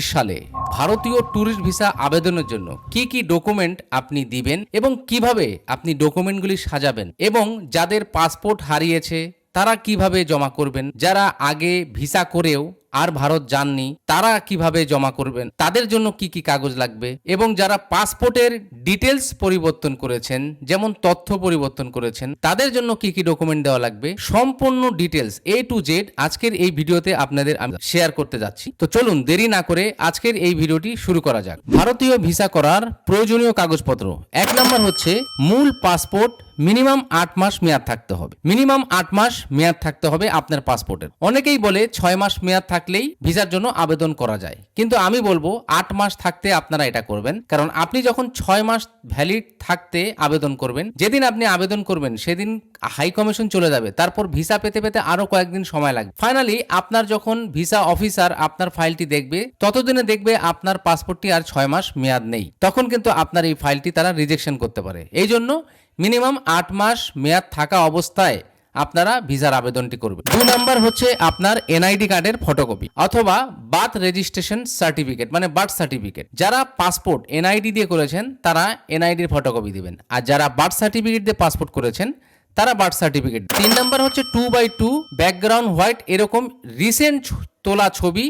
সালে ভারতীয় tourist visa আবেদনের জন্য কি কি ডকুমেন্ট আপনি দিবেন এবং কীভাবে আপনি ডকুমেন্টগুলি সাজাবেন এবং যাদের পাসপোর্ট হারিয়েছে তারা কীভাবে জমা করবেন? যারা আগে ভিসা করেও আর ভারত যাননি, তারা কীভাবে জমা করবেন? তাদের জন্য কি কি কাগজ লাগবে? এবং যারা পাসপোর্টের ডিটেলস পরিবর্তন করেছেন, যেমন তথ্য পরিবর্তন করেছেন, তাদের জন্য কি কি ডকুমেন্ট দেওয়া লাগবে? সম্পূর্ণ ডিটেলস এ টু জেড আজকের এই ভিডিওতে আপনাদের আমি শেয়ার করতে যাচ্ছি। তো চলুন, দেরি না করে আজকের এই ভিডিওটি শুরু করা যাক। ভারতীয় ভিসা করার প্রয়োজনীয় কাগজপত্র। এক নম্বর হচ্ছে মূল পাসপোর্ট, মিনিমাম আট মাস মেয়াদ থাকতে হবে। মিনিমাম আট মাস মেয়াদ থাকতে হবে আপনার পাসপোর্টের। অনেকেই বলে ছয় মাস মেয়াদ থাকলেই ভিসার জন্য আবেদন করা যায়। কিন্তু আমি বলব, আট মাস থাকতে আপনারা এটা করবেন। কারণ আপনি যখন ছয় মাস ভ্যালিড থাকতে আবেদন করবেন, যেদিন আপনি আবেদন করবেন, সেদিন হাই কমিশন চলে যাবে। তারপর ভিসা পেতে পেতে আরও কয়েকদিন সময় লাগবে। ফাইনালি আপনার যখন ভিসা অফিসার আপনার ফাইলটি দেখবে, ততদিনে দেখবে আপনার পাসপোর্টটি আর ছয় মাস মেয়াদ নেই। তখন কিন্তু আপনার এই ফাইলটি তারা রিজেকশন করতে পারে। এই জন্য মিনিমাম আট মাস মেয়াদ থাকা অবস্থায় আপনারা ভিসার আবেদনটি করবেন। দুই নাম্বার হচ্ছে আপনার এনআইডি কার্ডের ফটোকপি অথবা বার্থ রেজিস্ট্রেশন সার্টিফিকেট মানে বার্থ সার্টিফিকেট। যারা পাসপোর্ট এনআইডি দিয়ে করেছেন, তারা এনআইডির ফটোকপি দিবেন। আর যারা বার্থ সার্টিফিকেট দিয়ে পাসপোর্ট করেছেন, তারা বার্থ সার্টিফিকেট তিন নাম্বার হচ্ছে two by two, background white, এরকম রিসেন্ট তোলা ছবি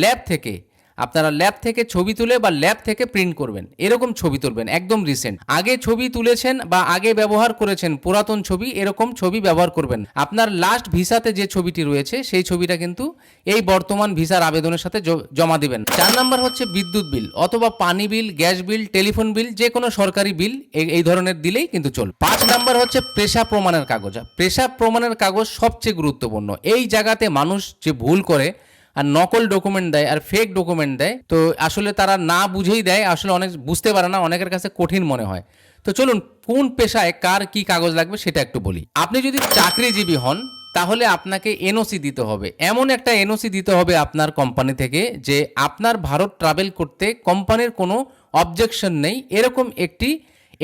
ল্যাব থেকে আপনারা ল্যাব থেকে ছবি তুলে বা ল্যাব থেকে প্রিন্ট করবেন। এরকম ছবি তুলবেন, একদম রিসেন্ট আগে ছবি তুলেছেন বা আগে ব্যবহার করেছেন, পুরাতন ছবি, এরকম ছবি ব্যবহার করবেন। আপনার লাস্ট ভিসাতে যে ছবিটি রয়েছে, সেই ছবিটা কিন্তু এই বর্তমান ভিসার আবেদনের সাথে জমা দিবেন। চার নাম্বার হচ্ছে বিদ্যুৎ বিল, অথবা পানি বিল, গ্যাস বিল, টেলিফোন বিল, যে কোনো সরকারি বিল, এই ধরনের দিলেই কিন্তু চল পাঁচ নাম্বার হচ্ছে পেশা প্রমাণের কাগজ। পেশা প্রমাণের কাগজ সবচেয়ে গুরুত্বপূর্ণ। এই জায়গাতে মানুষ যে ভুল করে আর নকল ডকুমেন্ট দেয় আর ফেক ডকুমেন্ট দেয়, তো আসলে তারা না বুঝেই দেয়, আসলে অনেক বুঝতে পারে না, অনেকের কাছে কঠিন মনে হয়। তো চলুন, কোন পেশায় কার কি কাগজ লাগবে সেটা একটু বলি। আপনি যদি চাকরিজীবী হন, তাহলে আপনাকে এনওসি দিতে হবে। এমন একটা এনওসি দিতে হবে আপনার কোম্পানি থেকে যে আপনার ভারত ট্রাভেল করতে কোম্পানির কোনো অবজেকশন নেই। এরকম একটি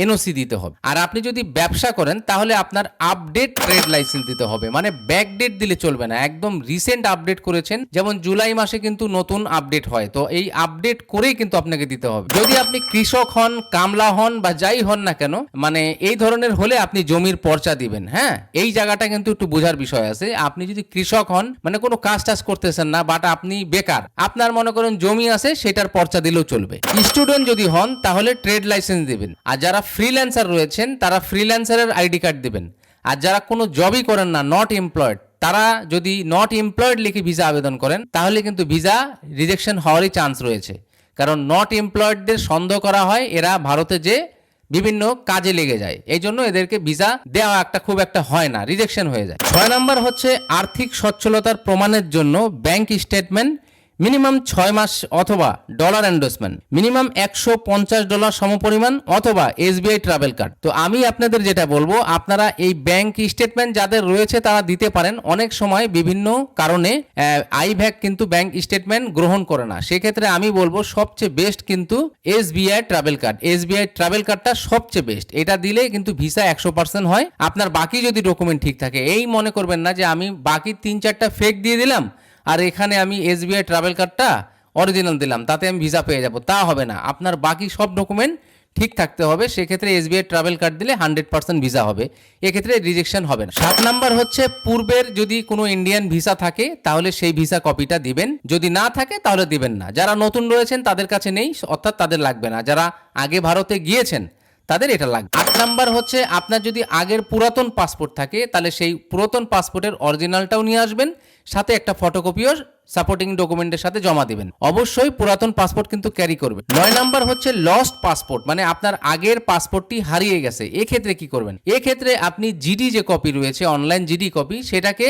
এনওসি দিতে হবে। আর আপনি যদি ব্যবসা করেন, তাহলে আপনার আপডেট ট্রেড লাইসেন্স দিতে হবে। মানে ব্যাকডেট দিলে চলবে না। একদম রিসেন্ট আপডেট করেছেন, যেমন জুলাই মাসে কিন্তু নতুন আপডেট হয়। তো এই আপডেট করেই কিন্তু আপনাকে দিতে হবে। যদি আপনি কৃষক হন, কামলা হন বা যাই হন না কেন মানে এই ধরনের হলে আপনি জমির পর্চা দিবেন হ্যাঁ? এই জায়গাটা কিন্তু একটু বোঝার বিষয় আছে। আপনি যদি কৃষক হন মানে কোনো কাজ টাজ করতেছেন না বাট আপনি বেকার, আপনার মনে করেন জমি আছে, সেটার পর্চা দিলেও চলবে। স্টুডেন্ট যদি হন, তাহলে ট্রেড লাইসেন্স দিবেন। আর যারা ফ্রিল্যান্সার রয়েছেন, তারা ফ্রিল্যান্সারের আইডি কার্ড দেবেন। আর যারা কোনো জবই করেন না নট এমপ্লয়েড তারা যদি নট এমপ্লয়েড লিখে ভিসা আবেদন করেন, তাহলে কিন্তু ভিসা রিজেকশন হওয়ারই চান্স রয়েছে। কারণ নট এমপ্লয়েডদের সন্দেহ করা হয়, এরা ভারতে যে বিভিন্ন কাজে লেগে যায়। এই জন্য এদেরকে ভিসা দেওয়া একটা খুব একটা হয় না রিজেকশন হয়ে যায়। ছয় নম্বর হচ্ছে আর্থিক সচ্ছলতার প্রমাণের জন্য ব্যাংক স্টেটমেন্ট মিনিমাম ছয় মাস অথবা ডলার এন্ডোসমেন্ট মিনিমাম একশো পঞ্চাশ ডলার সমপরিমাণ অথবা এসবিআই ট্রাভেল কার্ড তো আমি আপনাদের যেটা বলব, আপনারা এই ব্যাংক স্টেটমেন্ট যাদের রয়েছে তারা দিতে পারেন। অনেক সময় বিভিন্ন কারণে আই ভ্যাক কিন্তু ব্যাংক স্টেটমেন্ট গ্রহণ করে না। সেক্ষেত্রে আমি বলব সবচেয়ে বেস্ট কিন্তু SBI travel card SBI travel কার্ডটা সবচেয়ে বেস্ট এটা দিলে কিন্তু ভিসা একশো পার্সেন্ট হয়। আপনার বাকি যদি ডকুমেন্ট ঠিক থাকে, এই মনে করবেন না যে আমি বাকি তিন চারটা ফেক দিয়ে দিলাম আর এখানে আমি এসবিআই ট্রাভেল কার্ডটা অরিজিনাল দিলাম, তাতে আমি ভিসা পেয়ে যাব। তা হবে না, আপনার বাকি সব ডকুমেন্ট ঠিক থাকতে হবে, সেক্ষেত্রে এসবিআই ট্রাভেল কার্ড দিলে হান্ড্রেড পার্সেন্ট ভিসা হবে, এক্ষেত্রে রিজেকশন হবে না। সাত নাম্বার হচ্ছে, পূর্বের যদি কোনো ইন্ডিয়ান ভিসা থাকে, তাহলে সেই ভিসা কপিটা দিবেন। যদি না থাকে, তাহলে দিবেন না। যারা নতুন রয়েছেন, তাদের কাছে নেই, অর্থাৎ তাদের লাগবে না। যারা আগে ভারতে গিয়েছেন তাদের এটা লাগবে। আট নাম্বার হচ্ছে, আপনার যদি আগের পুরাতন পাসপোর্ট থাকে, তাহলে সেই পুরাতন পাসপোর্টের অরিজিনালটাও নিয়ে আসবেন, সাথে একটা ফটোকপিও সাপোর্টিং ডকুমেন্টের সাথে জমা দিবেন। অবশ্যই পুরাতন পাসপোর্ট কিন্তু ক্যারি করবেন। নয় নাম্বার হচ্ছে লস্ট পাসপোর্ট মানে আপনার আগের পাসপোর্টটি হারিয়ে গেছে। এক্ষেত্রে কি করবেন? এক্ষেত্রে আপনি জিডি যে কপি রয়েছে অনলাইন জিডি কপি সেটাকে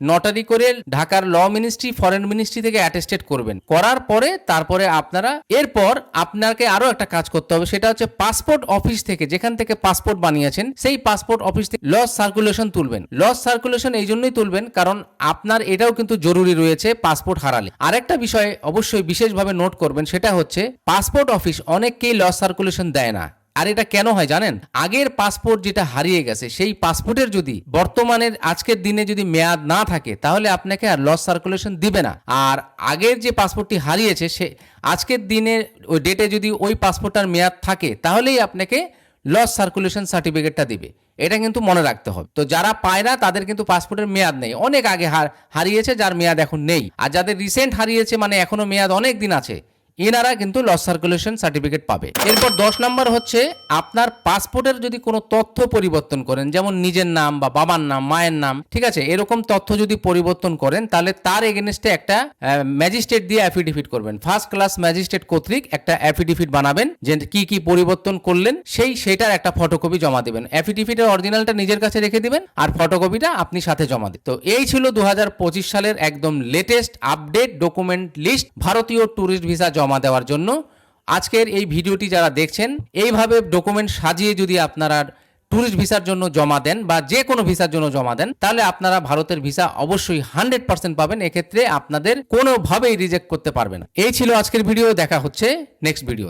নটারি করে ঢাকার ল মিনিস্ট্রি ফরেন মিনিস্ট্রি থেকে অ্যাটেস্টেড করবেন। করার পরে তারপরে আপনারা, এরপর আপনাকে আরও একটা কাজ করতে হবে, সেটা হচ্ছে পাসপোর্ট অফিস থেকে, যেখান থেকে পাসপোর্ট বানিয়েছেন, সেই পাসপোর্ট অফিস থেকে লস সার্কুলেশন তুলবেন। লস সার্কুলেশন এই জন্যই তুলবেন, কারণ আপনার এটাও কিন্তু জরুরি রয়েছে পাসপোর্ট হারালে। আরেকটা বিষয় অবশ্যই বিশেষভাবে নোট করবেন, সেটা হচ্ছে পাসপোর্ট অফিস অনেককেই লস সার্কুলেশন দেয় না। আর এটা কেন হয় জানেন? আগের পাসপোর্ট যেটা হারিয়ে গেছে, সেই পাসপোর্টের যদি বর্তমানের আজকের দিনে যদি মেয়াদ না থাকে, তাহলে আপনাকে আর লস সার্কুলেশন দিবে না। আর আগের যে পাসপোর্টটি হারিয়েছে, সে আজকের দিনে ওই ডেটে যদি ওই পাসপোর্টটার মেয়াদ থাকে, তাহলেই আপনাকে লস সার্কুলেশন সার্টিফিকেটটা দিবে। এটা কিন্তু মনে রাখতে হবে। তো যারা পায় না, তাদের কিন্তু পাসপোর্টের মেয়াদ নেই। অনেক আগে হার- হারিয়েছে, যার মেয়াদ এখন নেই। আর যাদের রিসেন্ট হারিয়েছে মানে এখনও মেয়াদ অনেক দিন আছে এনারা কিন্তু লস সার্কুলেশন সার্টিফিকেট পাবে। এরপর দশ নম্বর হচ্ছে, আপনার পাসপোর্টের যদি কোনো তথ্য পরিবর্তন করেন, যেমন নিজের নাম বা বাবার নাম, মায়ের নাম, ঠিক আছে? এরকম তথ্য যদি পরিবর্তন করেন, তাহলে তার এগেনস্টে একটা ম্যাজিস্ট্রেট দিয়ে অ্যাফিডেভিট করবেন। ফার্স্ট ক্লাস ম্যাজিস্ট্রেট কর্তৃক একটা অ্যাফিডেভিট বানাবেন যে কি কি পরিবর্তন করলেন, সেই, সেটার একটা ফটোকপি জমা দেবেন। অ্যাফিডেভিটের অরিজিনালটা নিজের কাছে রেখে দিবেন, আর ফটোকপিটা আপনি সাথে জমা দিন তো এই ছিল দু হাজার পঁচিশ সালের একদম লেটেস্ট আপডেট ডকুমেন্ট লিস্ট ভারতীয় ট্যুরিস্ট ভিসা জমা দেওয়ার জন্য। আজকের এই ভিডিওটি যারা দেখছেন, এইভাবে ডকুমেন্ট সাজিয়ে যদি আপনারা ট্যুরিস্ট ভিসার জন্য জমা দেন বা যে কোনো ভিসার জন্য জমা দেন, তাহলে আপনারা ভারতের ভিসা অবশ্যই হান্ড্রেড পার্সেন্ট পাবেন। এক্ষেত্রে আপনাদের কোনোভাবেই রিজেক্ট করতে পারবে না। এই ছিল আজকের ভিডিও। দেখা হচ্ছে নেক্সট ভিডিও